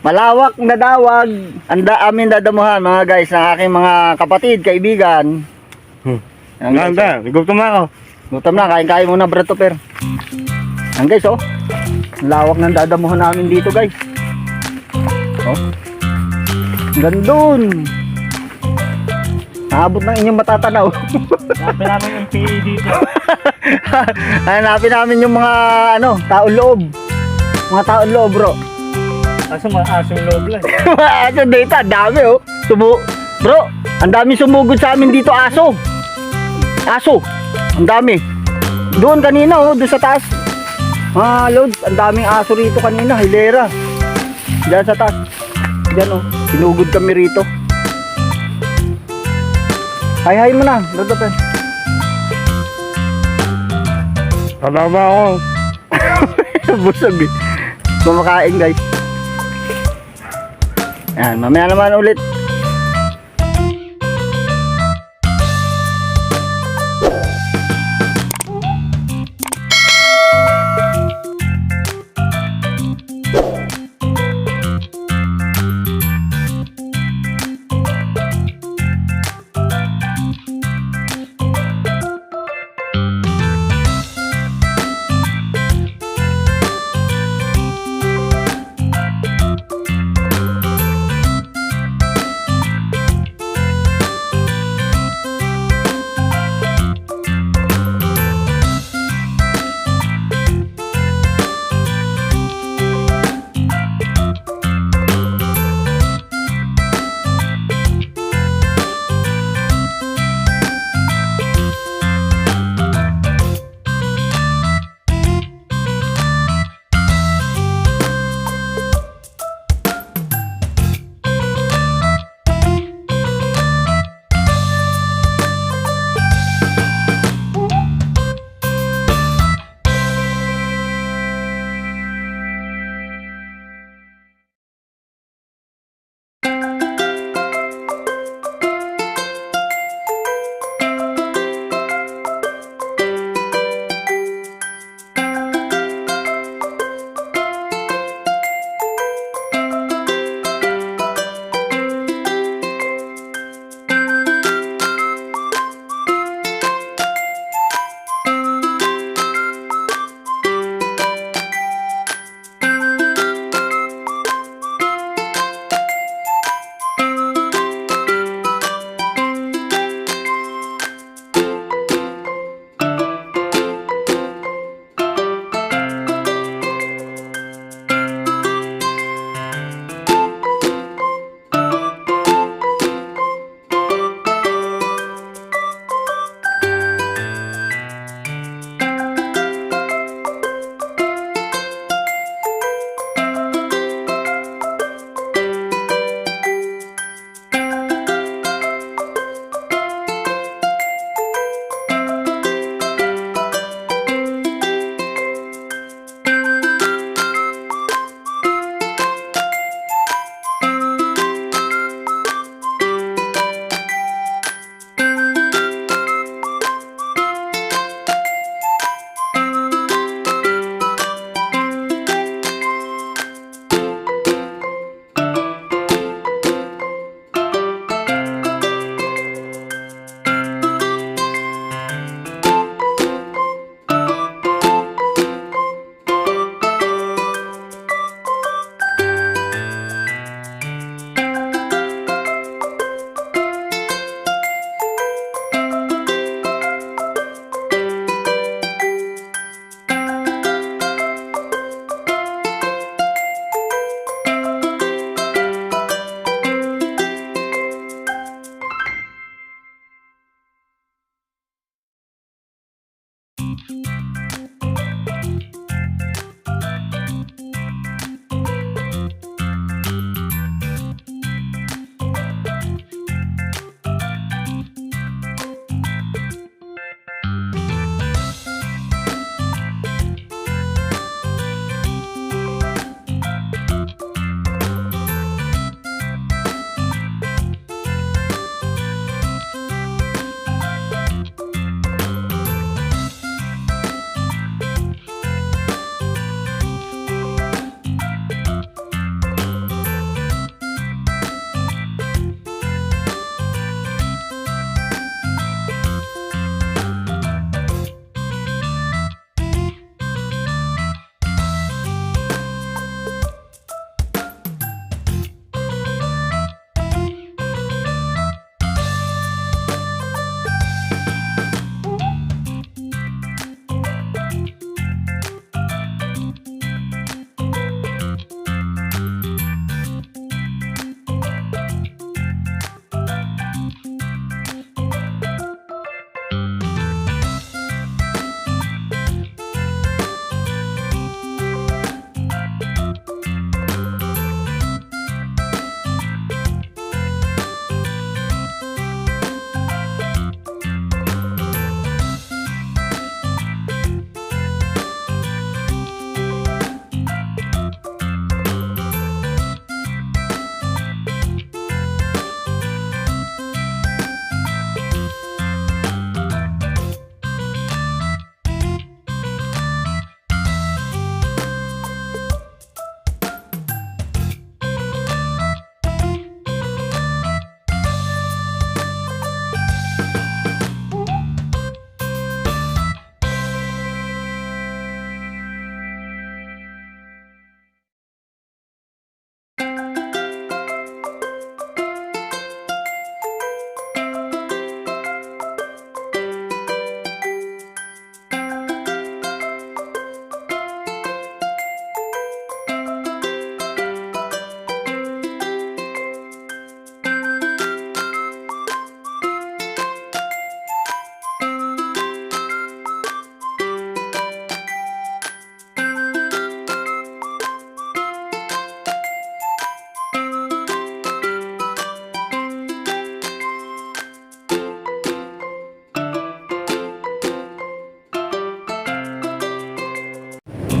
malawak na dawag. Anda amin dadamuhan mga guys ng aking mga kapatid, kaibigan. Hmm. Ganda, gutom na ako. Gutom na, kain-kain muna Brad Topper. Yan guys, oh. Ang lawak ng dadamuhan namin dito guys. Oh. Gandun. Naabot ng inyong matatanaw. Sabi namin yung PE dito. Hanapin namin yung mga ano, tao loob. Mga tao loob, bro. Kaso maasong loob lang. aso dito, ang dami oh. Sumu bro, ang dami sumugod sa amin dito aso. Aso. Ang dami. Doon kanina oh, doon sa taas. Ah, loads, ang daming aso rito kanina, hilera. Diyan sa taas. Diyan oh, sinugod kami rito. Hi mo na, Lord Open. Kalaba ako. Busog eh. Kumakain guys. Yan, mamaya naman ulit.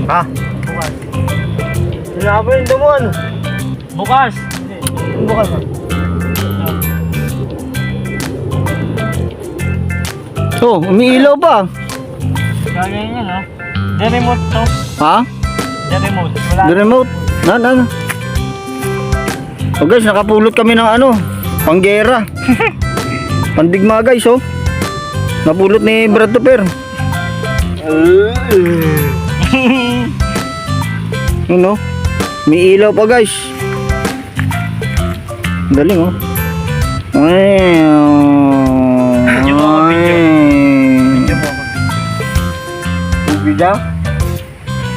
Ha? Bukas. Sinabi yung dumon. Bukas! Bukas na. Oh, umiilaw pa. Gagawin yan ha. The remote to. Ha? The remote. Wala. The remote. Na, na, na. Oh guys, nakapulot kami ng ano, panggera. Pandigma guys, oh. Napulot ni Brad Tupper. Yun, oh. May ilaw pa guys. Galing, oh. Ay, mo ako, video.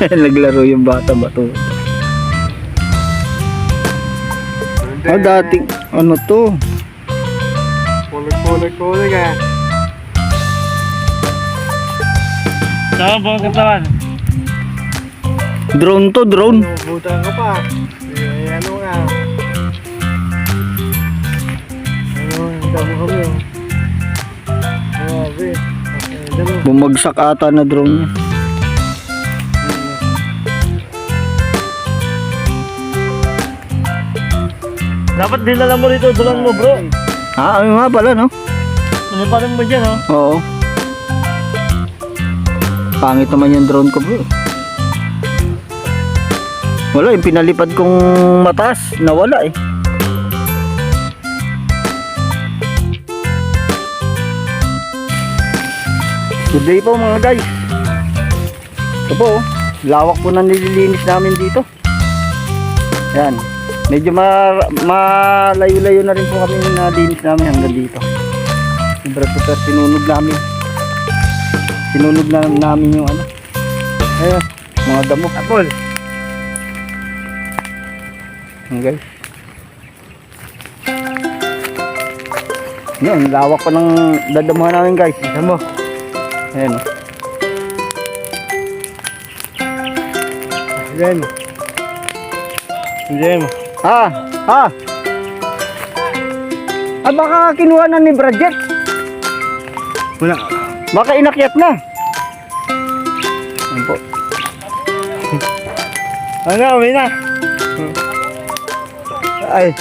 Naglaro yung bata ba to? Oh, dating, ano to? Kulik-kulik-kulik ah. Saan ba ang katawan? Drone to, drone. Butang ka pa. Eh, ano nga. Ano, damo kami oh. Grabe. Damo. Bumagsak ata na drone niya. Dapat dinala mo rito, dulan mo bro. Ah, ano nga pala, no? Ano pa rin mo dyan oh. Oo. Pangit naman yung drone ko, bro. Wala, yung pinalipad kong mataas, nawala eh. Good day po mga guys. Ito po, lawak po na nililinis namin dito. Yan. Medyo ma malayo-layo na rin po kami nalinis namin hanggang dito. Sobra super sinunog namin. Sinunog na namin yung ano. Ayun, mga damo. Apol. Ayan guys. Yan, lawak pa ng dadamuhan namin guys. Damo. Ayan oh. Diyan. Diyan. Ah, ah. Ah, baka kinuha na ni Bradjet. Wala. Baka inakyat na. Ayan po. Ano, uwi na. Ay,